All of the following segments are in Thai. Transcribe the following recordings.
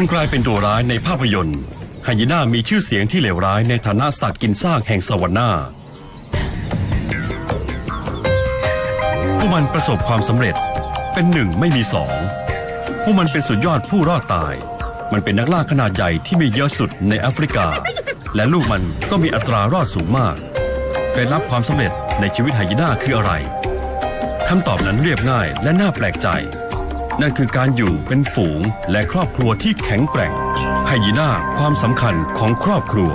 มันกลายเป็นตัวร้ายในภาพยนตร์ไฮยีน่ามีชื่อเสียงที่เลวร้ายในฐานะสัตว์กินซากแห่งสวรรค์หน้าพวกมันประสบความสำเร็จเป็นหนึ่งไม่มีสองพวกมันเป็นสุดยอดผู้รอดตาย มันเป็นนักล่าขนาดใหญ่ที่มีเยอะสุดในแอฟริกา และลูกมันก็มีอัตรารอดสูงมากเคล็ดลับความสำเร็จในชีวิตไฮยีน่าคืออะไรคำตอบนั้นเรียบง่ายและน่าแปลกใจ นั่นคือการอยู่เป็นฝูงและครอบครัวที่แข็งแกร่งไฮยีน่าความสำคัญของครอบครัว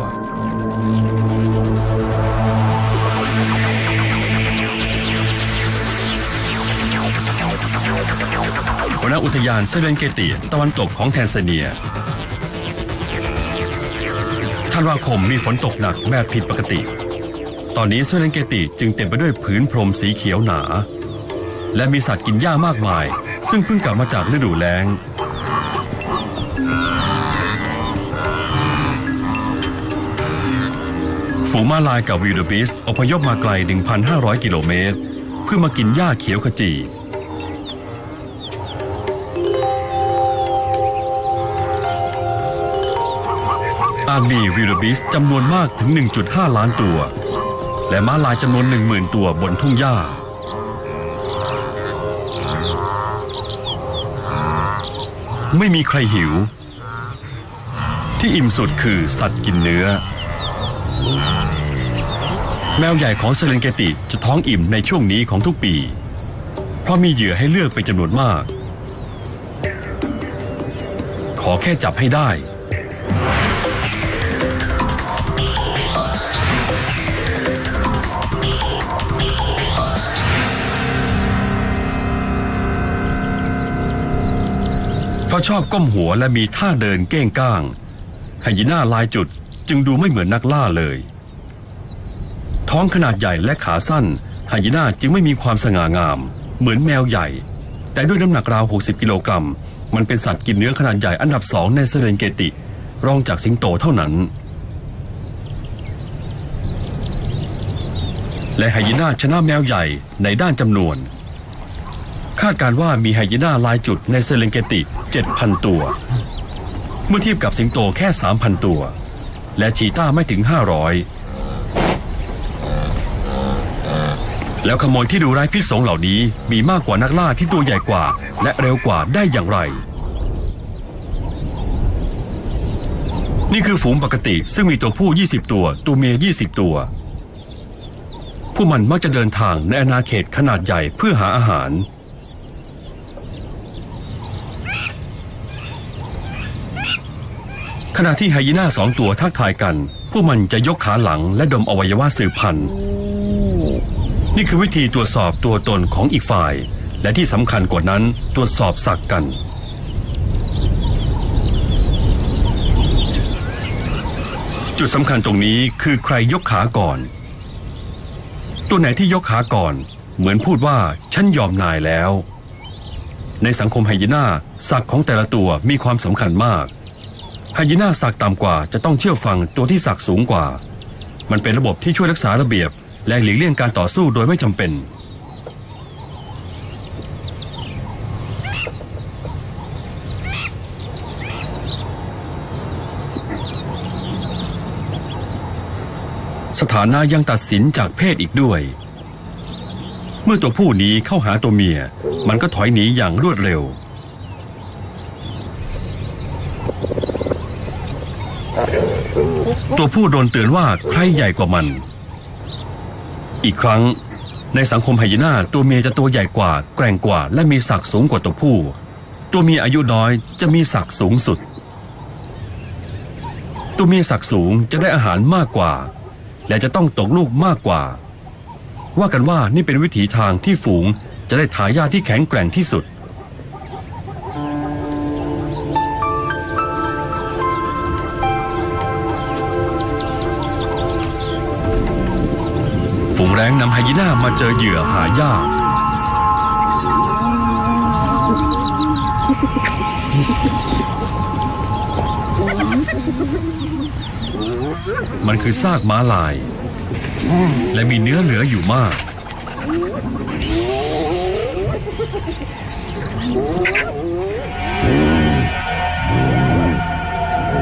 วรรณอุทยานเซเลนเกติตะวันตกของแทนซาเนียธันวาคมมีฝนตกหนักแบบผิดปกติ ตอนนี้เซเลนเกติจึงเต็มไปด้วยผืนพรมสีเขียวหนา และมีสัตว์กินหญ้ามากมาย ซึ่งเพิ่งกลับมาจากฤดูแล้ง ฝูงม้าลายกับวิลเดอร์บิสอพยพมาไกล 1,500 กิโลเมตร เพื่อมากินหญ้าเขียวขจีอาจมีวิลเดอร์บิสจำนวนมากถึง 1.5 ล้านตัว และม้าลายจำนวน 10,000 ตัวบนทุ่งหญ้า ไม่มีใครหิว ที่อิ่มสุดคือสัตว์กินเนื้อ แมวใหญ่ของเซเลนเกติจะท้องอิ่มในช่วงนี้ของทุกปี เพราะมีเหยื่อให้เลือกเป็นจำนวนมาก ขอแค่จับให้ได้ ราะชอบก้มหัวและมีท่าเดินเก้งก้างไฮยีน่าลายจุดจึงดูไม่เหมือนนักล่าเลย ท้องขนาดใหญ่และขาสั้นไฮยีน่าจึงไม่มีความสง่างาม เหมือนแมวใหญ่ แต่ด้วยน้ำหนักราว 60 กิโลกรัม มันเป็นสัตว์กินเนื้อขนาดใหญ่อันดับสองในเซเรนเกติ รองจากสิงโตเท่านั้น และไฮยีน่าชนะแมวใหญ่ในด้านจำนวน คาดการว่ามีไฮยีน่าลายจุดในเซเลนเกติ 7,000 ตัว เมื่อเทียบกับสิงโตแค่ 3,000 ตัว และชีต้าไม่ถึง 500 แล้วขโมยที่ดูร้ายพิษสงเหล่านี้มีมากกว่านักล่าที่ตัวใหญ่กว่า และเร็วกว่าได้อย่างไร นี่คือฝูงปกติซึ่งมีตัวผู้ 20 ตัว ตัวเมีย 20 ตัวผู้มันมักจะเดินทางในอาณาเขตขนาดใหญ่เพื่อหาอาหาร ขณะที่ไฮยีน่าสองตัวทักทายกัน พวกมันจะยกขาหลังและดมอวัยวะสืบพันธุ์ นี่คือวิธีตรวจสอบตัวตนของอีกฝ่าย และที่สำคัญกว่านั้นตรวจสอบศักกัน จุดสำคัญตรงนี้คือใครยกขาก่อน ตัวไหนที่ยกขาก่อน เหมือนพูดว่าฉันยอมนายแล้ว ในสังคมไฮยีน่าศักของแต่ละตัวมีความสำคัญมาก ไฮยีน่าสักต่ำกว่าจะต้องเชื่อฟังตัวที่สักสูงกว่า มันเป็นระบบที่ช่วยรักษาระเบียบ และหลีกเลี่ยงการต่อสู้โดยไม่จำเป็น สถานะยังตัดสินจากเพศอีกด้วย เมื่อตัวผู้นี้เข้าหาตัวเมีย มันก็ถอยหนีอย่างรวดเร็ว ตัวผู้โดนเตือนว่าใครใหญ่กว่ามัน อีกครั้ง ในสังคมไฮยีน่าตัวเมียจะตัวใหญ่กว่า แกร่งกว่า และมีศักดิ์สูงกว่าตัวผู้ ตัวเมียอายุน้อยจะมีศักดิ์สูงสุด ตัวเมียศักดิ์สูงจะได้อาหารมากกว่า และจะต้องตกลูกมากกว่า ว่ากันว่านี่เป็นวิถีทางที่ฝูงจะได้ทายาทที่แข็งแกร่งที่สุด ยีน่ามาเจอเหยื่อหายาก มันคือซากม้าลาย และมีเนื้อเหลืออยู่มาก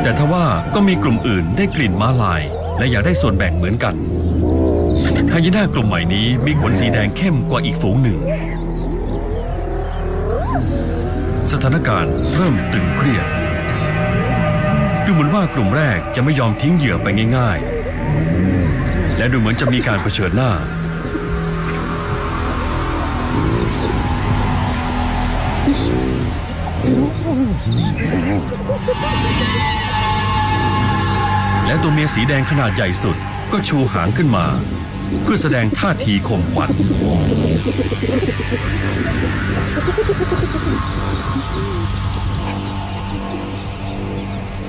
แต่ทว่าก็มีกลุ่มอื่นได้กลิ่นม้าลาย และอยากได้ส่วนแบ่งเหมือนกัน ไฮยีน่ากลุ่มใหม่นี้มีขนสีแดงเข้มกว่าอีกฝูงหนึ่ง สถานการณ์เริ่มตึงเครียด ดูเหมือนว่ากลุ่มแรกจะไม่ยอมทิ้งเหยื่อไปง่าย ๆ และดูเหมือนจะมีการเผชิญหน้าและตัวเมียสีแดงขนาดใหญ่สุดก็ชูหางขึ้นมา เพื่อแสดงท่าทีข่มขวัญ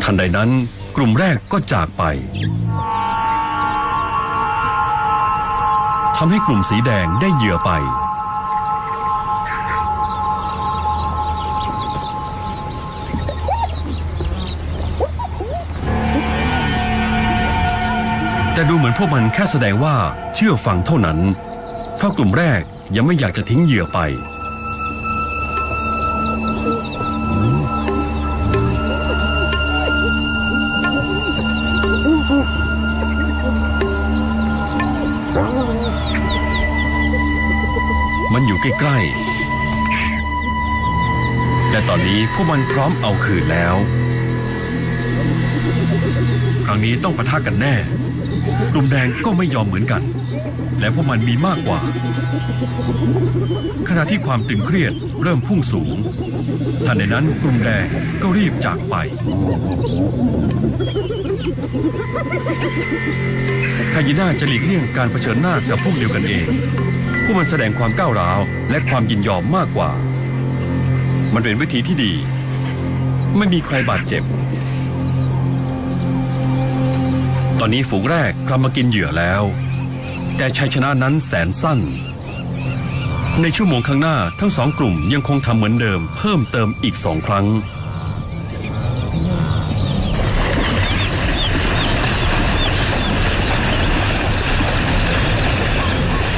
ทันใดนั้นกลุ่มแรกก็จากไปทำให้กลุ่มสีแดงได้เหยื่อไป แต่ดูเหมือนพวกมันแค่แสดงว่าเชื่อฟังเท่านั้น เพราะกลุ่มแรกยังไม่อยากจะทิ้งเหยื่อไป มันอยู่ใกล้ๆ และตอนนี้พวกมันพร้อมเอาคืนแล้ว ครั้งนี้ต้องปะทะกันแน่ กลุ่มแดงก็ไม่ยอมเหมือนกัน และพวกมันมีมากกว่า ขณะที่ความตึงเครียดเริ่มพุ่งสูงทันใดนั้นกลุ่มแดงก็รีบจากไป ไฮยีน่าจะหลีกเลี่ยงการเผชิญหน้ากับพวกเดียวกันเอง พวกมันแสดงความก้าวร้าวและความยินยอมมากกว่า มันเป็นวิธีที่ดี ไม่มีใครบาดเจ็บ ตอนนี้ฝูงแรกกลับมากินเหยื่อแล้ว แต่ชัยชนะนั้นแสนสั้น ในชั่วโมงข้างหน้าทั้งสองกลุ่มยังคงทำเหมือนเดิม เพิ่มเติมอีกสองครั้ง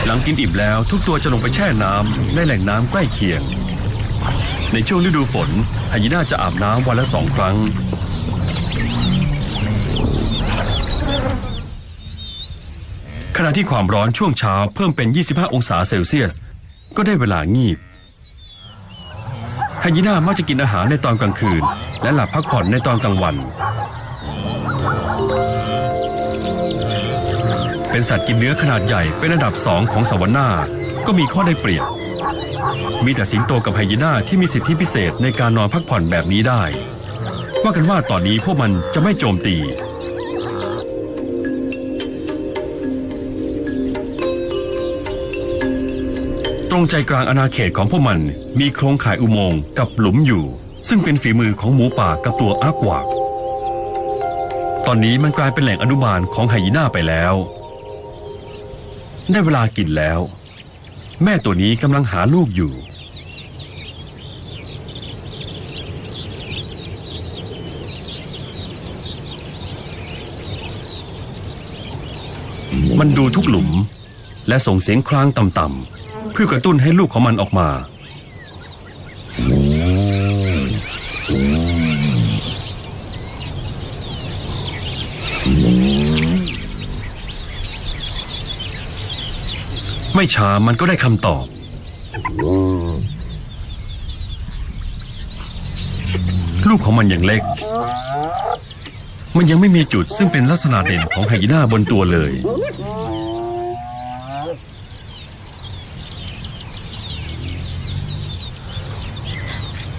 หลังกินอิ่มแล้วทุกตัวจะลงไปแช่น้ำในแหล่งน้ำใกล้เคียง ในช่วงฤดูฝนไฮยีน่าจะอาบน้ำวันละสองครั้ง ณะที่ความร้อนช่วงเช้าเพิ่มเป็น 25 องศาเซลเซียส ก็ได้เวลางีบไฮยีน่ามักจะกินอาหารในตอนกลางคืน และหลับพักผ่อนในตอนกลางวัน เป็นสัตว์กินเนื้อขนาดใหญ่เป็นอันดับสองของสวรรค์นาก็มีข้อได้เปรียบ มีแต่สิงโตกับไฮยีน่าที่มีสิทธิพิเศษในการนอนพักผ่อนแบบนี้ได้ ว่ากันว่าตอนนี้พวกมันจะไม่โจมตี ตรงใจกลางอาณาเขตของพวกมันมีโครงข่ายอุโมงค์กับหลุมอยู่ ซึ่งเป็นฝีมือของหมูป่ากับตัวอากวากตอนนี้มันกลายเป็นแหล่งอนุบาลของไฮยีน่าไปแล้ว ได้เวลากินแล้ว แม่ตัวนี้กำลังหาลูกอยู่ มันดูทุกหลุม และส่งเสียงครางต่ำๆ เพื่อกระตุ้นให้ลูกของมันออกมา ไม่ช้ามันก็ได้คำตอบ ลูกของมันยังเล็ก มันยังไม่มีจุดซึ่งเป็นลักษณะเด่นของไฮยีน่าบนตัวเลย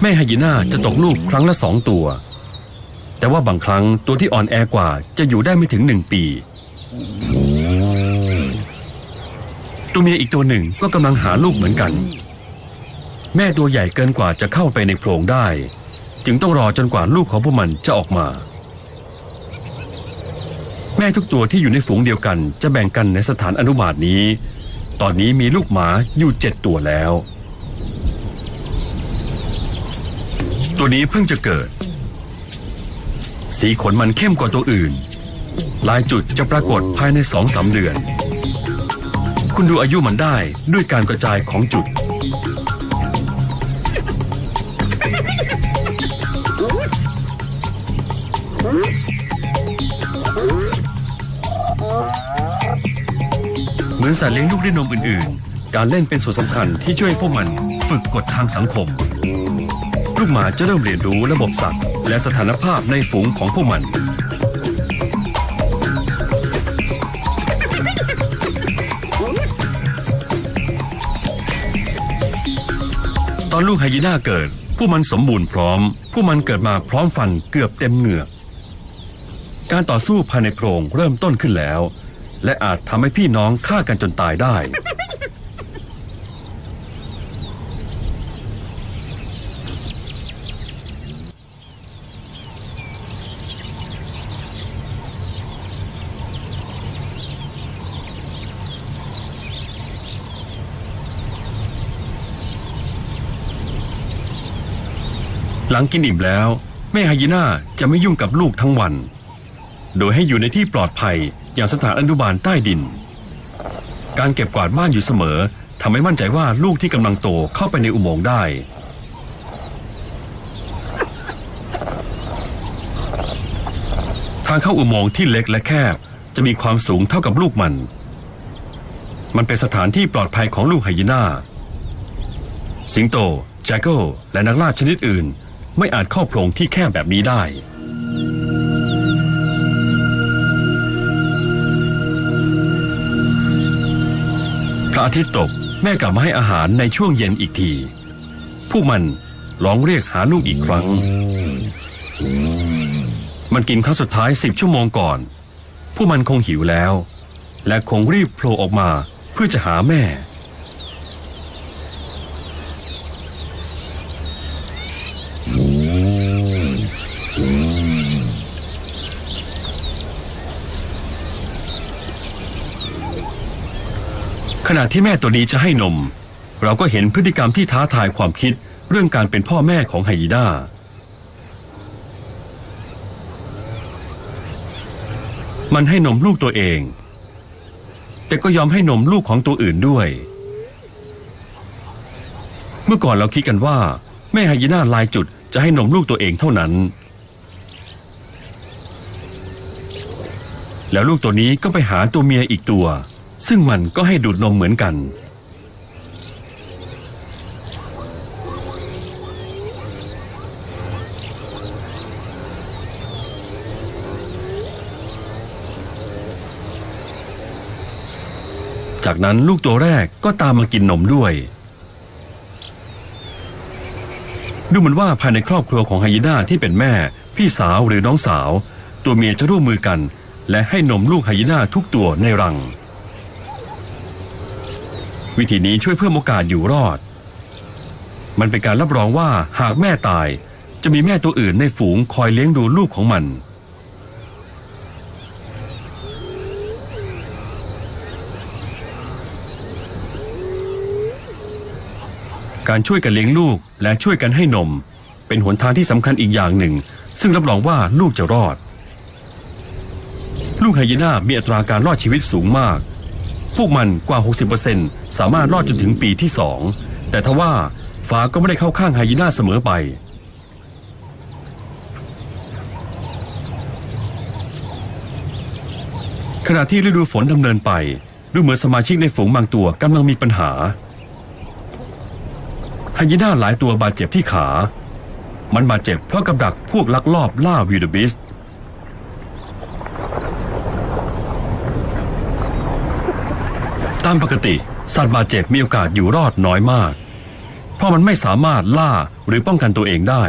ม่ไฮยีน่าจะตกลูกครั้งละสองตัว แต่ว่าบางครั้งตัวที่อ่อนแอกว่าจะอยู่ได้ไม่ถึงหนึ่งปี ตัวเมียอีกตัวหนึ่งก็กำลังหาลูกเหมือนกัน แม่ตัวใหญ่เกินกว่าจะเข้าไปในโพรงได้ จึงต้องรอจนกว่าลูกของพวกมันจะออกมา แม่ทุกตัวที่อยู่ในฝูงเดียวกันจะแบ่งกันในสถานอนุบาตนี้ ตอนนี้มีลูกหมาอยู่เจ็ดตัวแล้ว ตัวนี้เพิ่งจะเกิด สีขนมันเข้มกว่าตัวอื่น ลายจุดจะปรากฏภายในสองสาเดือน คุณดูอายุมันได้ด้วยการกระจายของจุด เหมือนสัตว์เลี้ยงลูกด้วยนมอื่นๆ การเล่นเป็นส่วนสำคัญที่ช่วยพวกมันฝึกกฎทางสังคม ลูกหมาจะเริ่มเรียนรู้ระบบสัตว์ และสถานภาพในฝูงของพวกมัน ตอนลูกไฮยีน่าเกิดพวกมันสมบูรณ์พร้อมพวกมันเกิดมาพร้อมฟันเกือบเต็มเหงือก การต่อสู้ภายในโพรงเริ่มต้นขึ้นแล้ว และอาจทำให้พี่น้องฆ่ากันจนตายได้ หลังกินอิ่มแล้ว แม่ไฮยีน่าจะไม่ยุ่งกับลูกทั้งวัน โดยให้อยู่ในที่ปลอดภัยอย่างสถานอนุบาลใต้ดิน การเก็บกวาดบ้านอยู่เสมอทำให้มั่นใจว่าลูกที่กำลังโตเข้าไปในอุโมงค์ได้ ทางเข้าอุโมงค์ที่เล็กและแคบจะมีความสูงเท่ากับลูกมัน มันเป็นสถานที่ปลอดภัยของลูกไฮยีน่า สิงโตแจ็คเกิลและนักล่าชนิดอื่น ไม่อาจเข้าโพรงที่แคบแบบนี้ได้พระอาทิตย์ตกแม่กลับมาให้อาหารในช่วงเย็นอีกที พวกมันร้องเรียกหาลูกอีกครั้ง มันกินครั้งสุดท้ายสิบชั่วโมงก่อนพวกมันคงหิวแล้ว และคงรีบโผล่ออกมาเพื่อจะหาแม่ ณะที่แม่ตัวนี้จะให้นม เราก็เห็นพฤติกรรมที่ท้าทายความคิดเรื่องการเป็นพ่อแม่ของไฮยีน่ามันให้นมลูกตัวเอง แต่ก็ยอมให้นมลูกของตัวอื่นด้วย เมื่อก่อนเราคิดกันว่า แม่ไฮยีน่าลายจุดจะให้นมลูกตัวเองเท่านั้น แล้วลูกตัวนี้ก็ไปหาตัวเมียอีกตัว ซึ่งมันก็ให้ดูดนมเหมือนกัน จากนั้นลูกตัวแรกก็ตามมากินนมด้วย ดูเหมือนว่าภายในครอบครัวของไฮยีน่าที่เป็นแม่ พี่สาวหรือน้องสาว ตัวเมียจะร่วมมือกัน และให้นมลูกไฮยีน่าทุกตัวในรัง วิธีนี้ช่วยเพิ่มโอกาสอยู่รอด มันเป็นการรับรองว่าหากแม่ตาย จะมีแม่ตัวอื่นในฝูงคอยเลี้ยงดูลูกของมัน การช่วยกันเลี้ยงลูกและช่วยกันให้นม เป็นหนทางที่สำคัญอีกอย่างหนึ่ง ซึ่งรับรองว่าลูกจะรอด ลูกไฮยีน่ามีอัตราการรอดชีวิตสูงมาก พวกมันกว่า 60%สามารถรอดจนถึงปีที่สอง แต่ทว่าฟ้าก็ไม่ได้เข้าข้างไฮยีน่าเสมอไป ขณะที่ฤดูฝนดำเนินไป ดูเหมือนสมาชิกในฝูงบางตัวกำลังมีปัญหาไฮยีน่าหลายตัวบาดเจ็บที่ขา มันบาดเจ็บเพราะกับดักพวกลักลอบล่าวิลเดบิส ตามปกติ สัตว์บาดเจ็บมีโอกาสอยู่รอดน้อยมาก เพราะมันไม่สามารถล่าหรือป้องกันตัวเองได้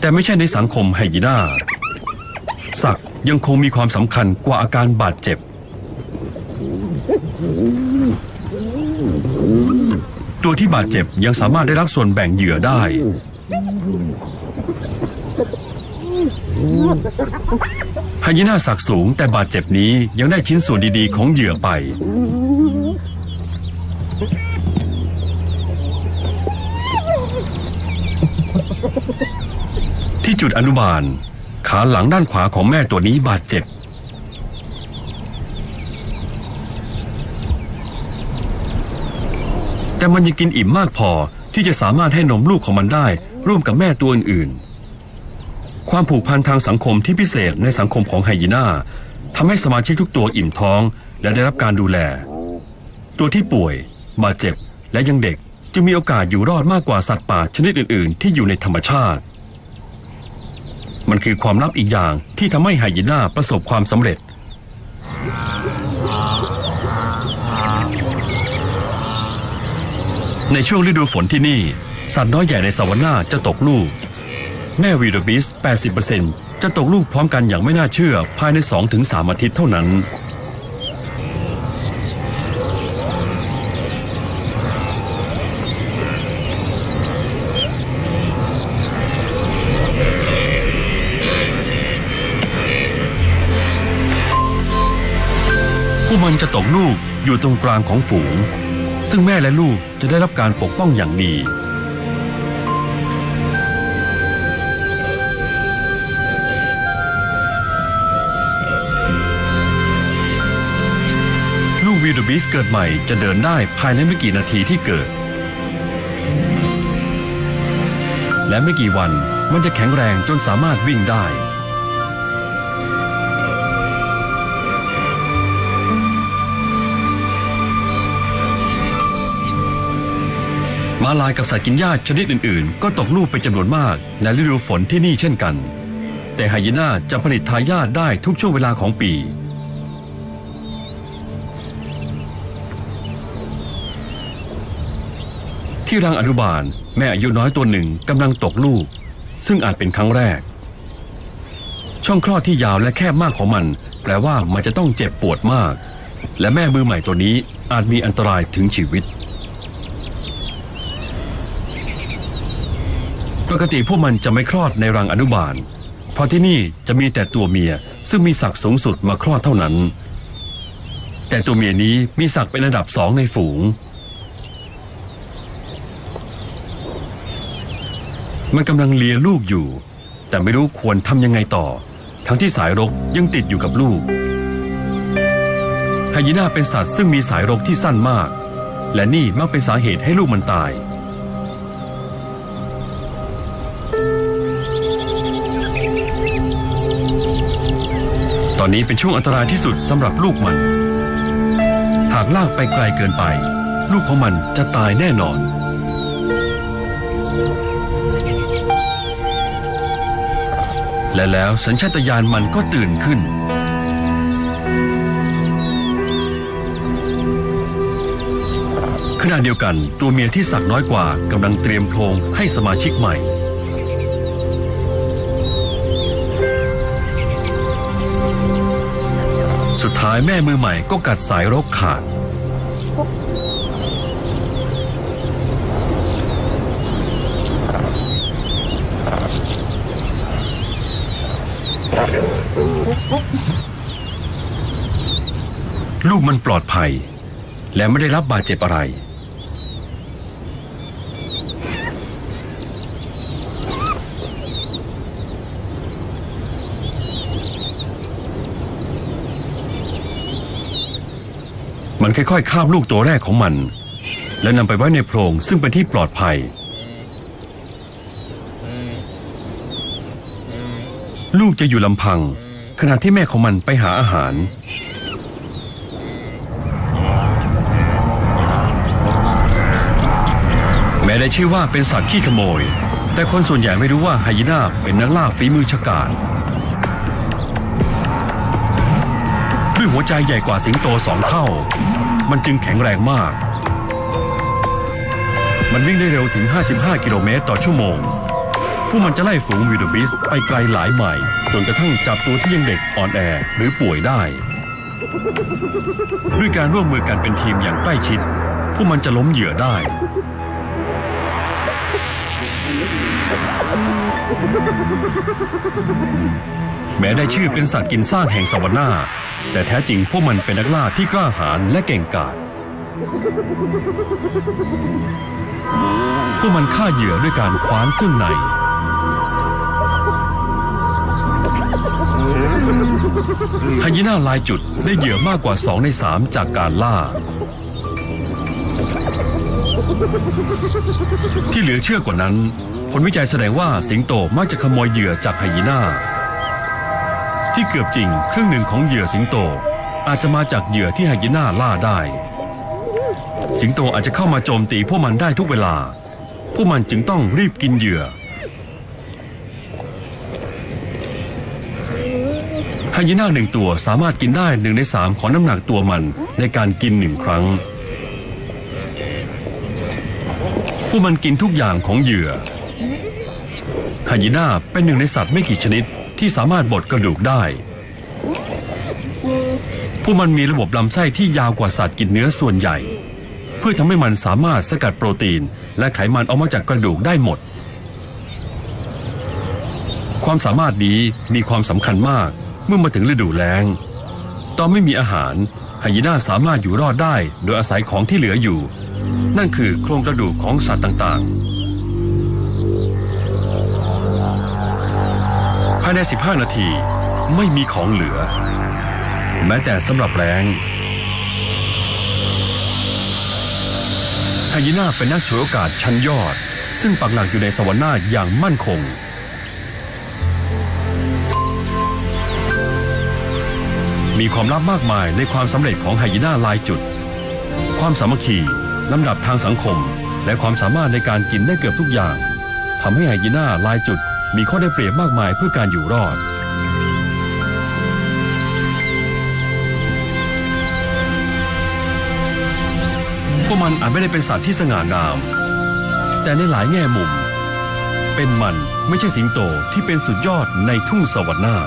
แต่ไม่ใช่ในสังคมไฮยีน่าสักยังคงมีความสำคัญกว่าอาการบาดเจ็บ ตัวที่บาดเจ็บยังสามารถได้รับส่วนแบ่งเหยื่อได้ ไฮยีน่าสักสูงแต่บาดเจ็บนี้ยังได้ชิ้นส่วนดีๆของเหยื่อไป ที่จุดอนุบาล ขาหลังด้านขวาของแม่ตัวนี้บาดเจ็บ แต่มันยังกินอิ่มมากพอที่จะสามารถให้นมลูกของมันได้ ร่วมกับแม่ตัวอื่นๆ ความผูกพันทางสังคมที่พิเศษในสังคมของไฮยีน่าทำให้สมาชิกทุกตัวอิ่มท้องและได้รับการดูแล ตัวที่ป่วย บาดเจ็บ และยังเด็กจึงมีโอกาสอยู่รอดมากกว่าสัตว์ป่าชนิดอื่น ๆ ที่อยู่ในธรรมชาติ มันคือความลับอีกอย่างที่ทำให้ไฮยีน่าประสบความสำเร็จ ในช่วงฤดูฝนที่นี่ สัตว์น้อยใหญ่ในสวรรค์จะตกลูก แม่วีดบิส 80%จะตกลูกพร้อมกันอย่างไม่น่าเชื่อภายใน 2-3 อาทิตย์เท่านั้น ผู้มันจะตกลูกอยู่ตรงกลางของฝูง ซึ่งแม่และลูกจะได้รับการปกป้องอย่างดี ลูกวีดบิสเกิดใหม่จะเดินได้ภายในไม่กี่นาทีที่เกิด และไม่กี่วันมันจะแข็งแรงจนสามารถวิ่งได้ มาลายกับสัตว์กินหญ้าชนิดอื่นๆ ก็ตกลูกเป็นจำนวนมากในฤดูฝนที่นี่เช่นกัน แต่ไฮยีน่าจะผลิตทายาทได้ทุกช่วงเวลาของปี ที่รังอนุบาล แม่อายุน้อยตัวหนึ่งกำลังตกลูก ซึ่งอาจเป็นครั้งแรก ช่องคลอดที่ยาวและแคบมากของมัน แปลว่ามันจะต้องเจ็บปวดมาก และแม่มือใหม่ตัวนี้อาจมีอันตรายถึงชีวิต ปกติพวกมันจะไม่คลอดในรังอนุบาล เพราะที่นี่จะมีแต่ตัวเมียซึ่งมีศักดิ์สูงสุดมาคลอดเท่านั้น แต่ตัวเมียนี้มีศักดิ์เป็นอันดับสองในฝูง มันกำลังเลียลูกอยู่ แต่ไม่รู้ควรทำยังไงต่อ ทั้งที่สายรกยังติดอยู่กับลูกไฮยีน่าเป็นสัตว์ซึ่งมีสายรกที่สั้นมาก และนี่มักเป็นสาเหตุให้ลูกมันตาย ตอนนี้เป็นช่วงอันตรายที่สุดสำหรับลูกมัน หากลากไปไกลเกินไป ลูกของมันจะตายแน่นอน และแล้วสัญชาตญาณมันก็ตื่นขึ้น ขณะเดียวกันตัวเมียที่สักน้อยกว่ากำลังเตรียมโพรงให้สมาชิกใหม่สุดท้ายแม่มือใหม่ก็กัดสายรกขาด ลูกมันปลอดภัย และไม่ได้รับบาดเจ็บอะไร มันค่อยๆข้ามลูกตัวแรกของมัน และนำไปไว้ในโพรงซึ่งเป็นที่ปลอดภัย ลูกจะอยู่ลำพัง ขณะที่แม่ของมันไปหาอาหาร ได้ชื่อว่าเป็นสัตว์ขี้ขโมย แต่คนส่วนใหญ่ไม่รู้ว่าไฮยีน่าเป็นนักล่าฝีมือฉกาจด้วยหัวใจใหญ่กว่าสิงโตสองเท่า มันจึงแข็งแรงมาก มันวิ่งได้เร็วถึง 55 กิโลเมตรต่อชั่วโมงพวกมันจะไล่ฝูงวิดบิสไปไกลหลายไมล์จนกระทั่งจับตัวที่ยังเด็กอ่อนแอหรือป่วยได้ ด้วยการร่วมมือกันเป็นทีมอย่างใกล้ชิดพวกมันจะล้มเหยื่อได้ แม้ได้ชื่อเป็นสัตว์กินสร้างแห่งสวรรค์นาแต่แท้จริงพวกมันเป็นนักล่าที่กล้าหาญและเก่งกาจพวกมันฆ่าเหยื่อด้วยการคว้านเครื่องใน ไฮยีน่าลายจุดได้เหยื่อมากกว่า2ใน3จากการล่า ที่เหลือเชื่อกว่านั้น ลวิจัยแสดงว่าสิงโตมักจะขโมยเหยื่อจากไฮยีน่า ที่เกือบจริงครึ่งหนึ่งของเหยื่อสิงโตอาจจะมาจากเหยื่อที่ไฮยีน่าล่าได้ สิงโตอาจจะเข้ามาโจมตีพวกมันได้ทุกเวลา พวกมันจึงต้องรีบกินเหยื่อไฮยีน่าหนึ่งตัวสามารถกินได้หนึ่งในสามของน้ำหนักตัวมันในการกินหนึ่งครั้งพวกมันกินทุกอย่างของเหยื่อ ยีน่าเป็นหนึ่งในสัตว์ไม่กี่ชนิดที่สามารถบดกระดูกได้ พวกมันมีระบบลำไส้ที่ยาวกว่าสัตว์กินเนื้อส่วนใหญ่ เพื่อทำให้มันสามารถสกัดโปรตีน และไขมันออกมาจากกระดูกได้หมด ความสามารถนี้มีความสำคัญมากเมื่อมาถึงฤดูแล้ง ตอนไม่มีอาหารไฮยีน่าสามารถอยู่รอดได้ โดยอาศัยของที่เหลืออยู่ นั่นคือโครงกระดูกของสัตว์ต่างๆายใน 15 นาทีไม่มีของเหลือ แม้แต่สำหรับแรงไฮยีน่าเป็นนักฉวยโอกาสชั้นยอด ซึ่งปักหลักอยู่ในสวรรค์หน้าอย่างมั่นคงมีความลับมากมายในความสำเร็จของไฮยีน่าลายจุด ความสามัคคีลำดับทางสังคม และความสามารถในการกินได้เกือบทุกอย่างทำให้ไฮยีน่าลายจุด มีข้อได้เปรียบมากมายเพื่อการอยู่รอด พวกมันอาจไม่ได้เป็นสัตว์ที่สง่างาม แต่ในหลายแง่มุม เป็นมันไม่ใช่สิงโตที่เป็นสุดยอดในทุ่งสวรรค์หน้า